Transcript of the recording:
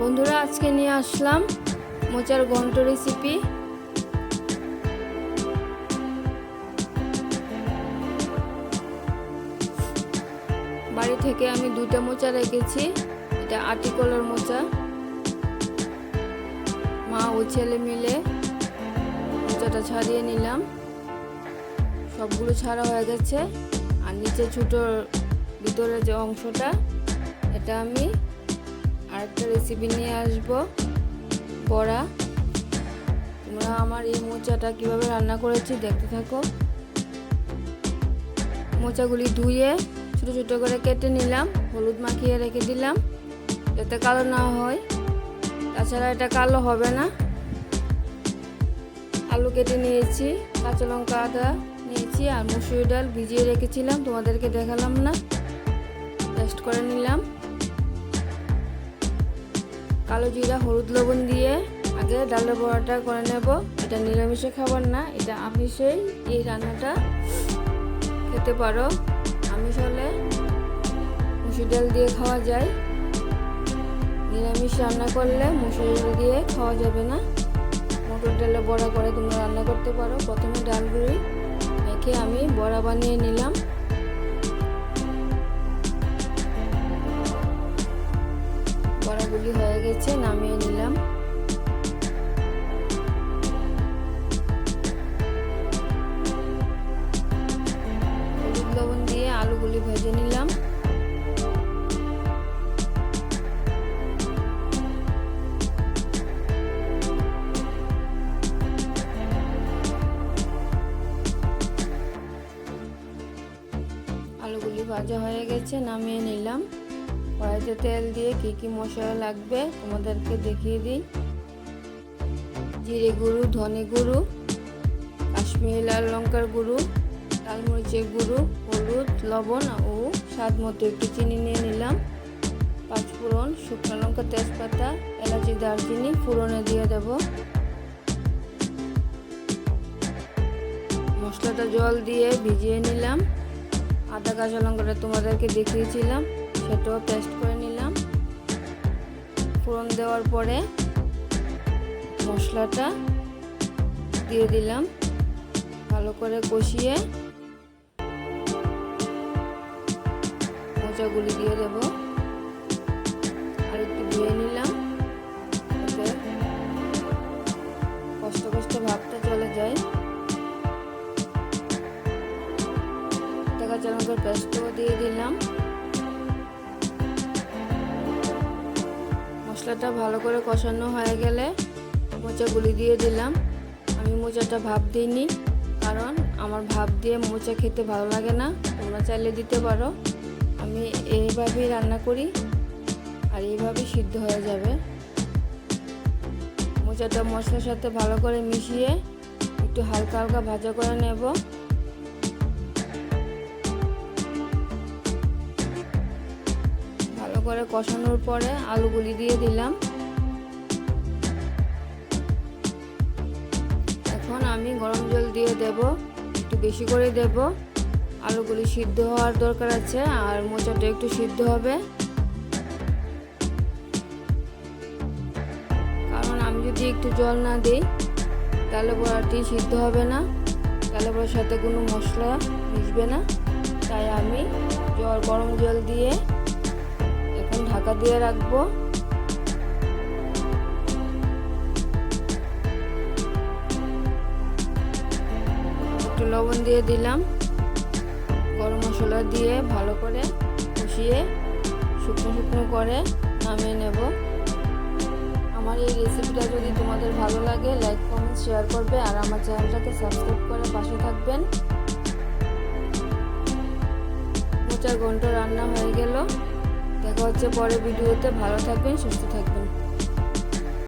বন্ধুরা, আজকে নিয়ে আসলাম মোচার ঘন্ট রেসিপি বাড়ি থেকে আমি দুটো মোচা রেখেছি, এটা আটি কলার মোচা। মা ও ছেলে মিলে মোচাটা ছাড়িয়ে নিলাম। সবগুলো ছাড়া হয়ে গেছে। আর নিচে ছোটোর ভিতরে যে অংশটা, এটা আমি আরেকটা রেসিপি নিয়ে আসব। বড়া। তোমরা আমার এই মোচাটা কীভাবে রান্না করেছি দেখতে থাকো। মোচাগুলি ধুয়ে ছোটো ছোটো করে কেটে নিলাম, হলুদ মাখিয়ে রেখে দিলাম, যাতে কালো না হয়। তাছাড়া এটা কালো হবে না। আলু কেটে নিয়েছি, কাঁচা লঙ্কা, আদা নিয়েছি, আর মুসুরি ডাল ভিজিয়ে রেখেছিলাম, তোমাদেরকে দেখালাম না। পেস্ট করে নিলাম। কালো জিরা, হলুদ লবণ দিয়ে আগে ডালের বড়াটা করে নেব। এটা নিরামিষে খাবার না, এটা আমিষেই এই রান্নাটা খেতে পারো। আমিষ হলে মুসুর ডাল দিয়ে খাওয়া যায়। নিরামিষ রান্না করলে মুসুর ডাল দিয়ে খাওয়া যাবে না। মটর ডালে বড়া করে তোমরা রান্না করতে পারো। প্রথমে ডালগুলি মেখে আমি বড়া বানিয়ে নিলাম। আলুগুলি ভেজে নিলাম। আলুগুলি ভাজা হয়ে গেছে, নামিয়ে নিলাম। কড়াইতে তেল দিয়ে কি কি মশলা লাগবে তোমাদেরকে দেখিয়ে দিই। জিরে গুঁড়ো, ধনে গুঁড়ো, কাশ্মীরি লাল লঙ্কার গুঁড়ো, লাল মরিচের গুঁড়ো লবণ ও স্বাদ মতো একটু চিনি নিয়ে নিলাম। পাঁচফোড়ন শুকনো লঙ্কা তেজপাতা, এলাচি, দারচিনি ফোড়নে দিয়ে দেব। মশলাটা জল দিয়ে ভিজিয়ে নিলাম। আদা, কাঁচা লঙ্কাটা তোমাদেরকে দেখিয়েছিলাম, সেটাও পেস্ট করে নিলাম। ফোড়ন দেওয়ার পরে মশলাটা দিয়ে দিলাম। ভালো করে কষিয়ে মোচাগুলি দিয়ে দেব। আর একটু ধুয়ে নিলাম। কষ্ট কষ্ট ভাবটা চলে যায়। কাঁচা লঙ্কার পেস্টও দিয়ে দিলাম। মশলাটা ভালো করে কষানো হয়ে গেলে মোচাগুলি দিয়ে দিলাম। আমি মোচাটা ভাপ দিইনি, কারণ আমার ভাপ দিয়ে মোচা খেতে ভালো লাগে না। তোমরা চাইলে দিতে পারো। আমি এইভাবেই রান্না করি আর এইভাবেই সিদ্ধ হয়ে যাবে। মোচাটা মশলার সাথে ভালো করে মিশিয়ে একটু হালকা হালকা ভাজা করে নেব। ভালো করে কষানোর পরে আলুগুলি দিয়ে দিলাম। এখন আমি গরম জল দিয়ে দেব, একটু বেশি করে দেব। আলুগুলি সিদ্ধ হওয়ার দরকার আছে, আর মোচাটা একটু সিদ্ধ হবে। কারণ আমি যদি একটু জল না দিই, তাহলে বড়াটি সিদ্ধ হবে না। তাহলে বড়ার সাথে কোনো মশলা মিশবে না। তাই আমি জল, গরম জল দিয়ে এখন ঢাকা দিয়ে রাখব। একটু লবণ দিয়ে দিলাম। গরম মশলা দিয়ে ভালো করে কষিয়ে শুকনো শুকনো করে নামিয়ে নেব। আমার এই রেসিপিটা যদি তোমাদের ভালো লাগে লাইক কমেন্ট শেয়ার করবে আর আমার চ্যানেলটাকে সাবস্ক্রাইব করে পাশে থাকবেন। মোচার ঘন্ট রান্না হয়ে গেল। দেখা হচ্ছে পরে ভিডিওতে। ভালো থাকবেন, সুস্থ থাকবেন।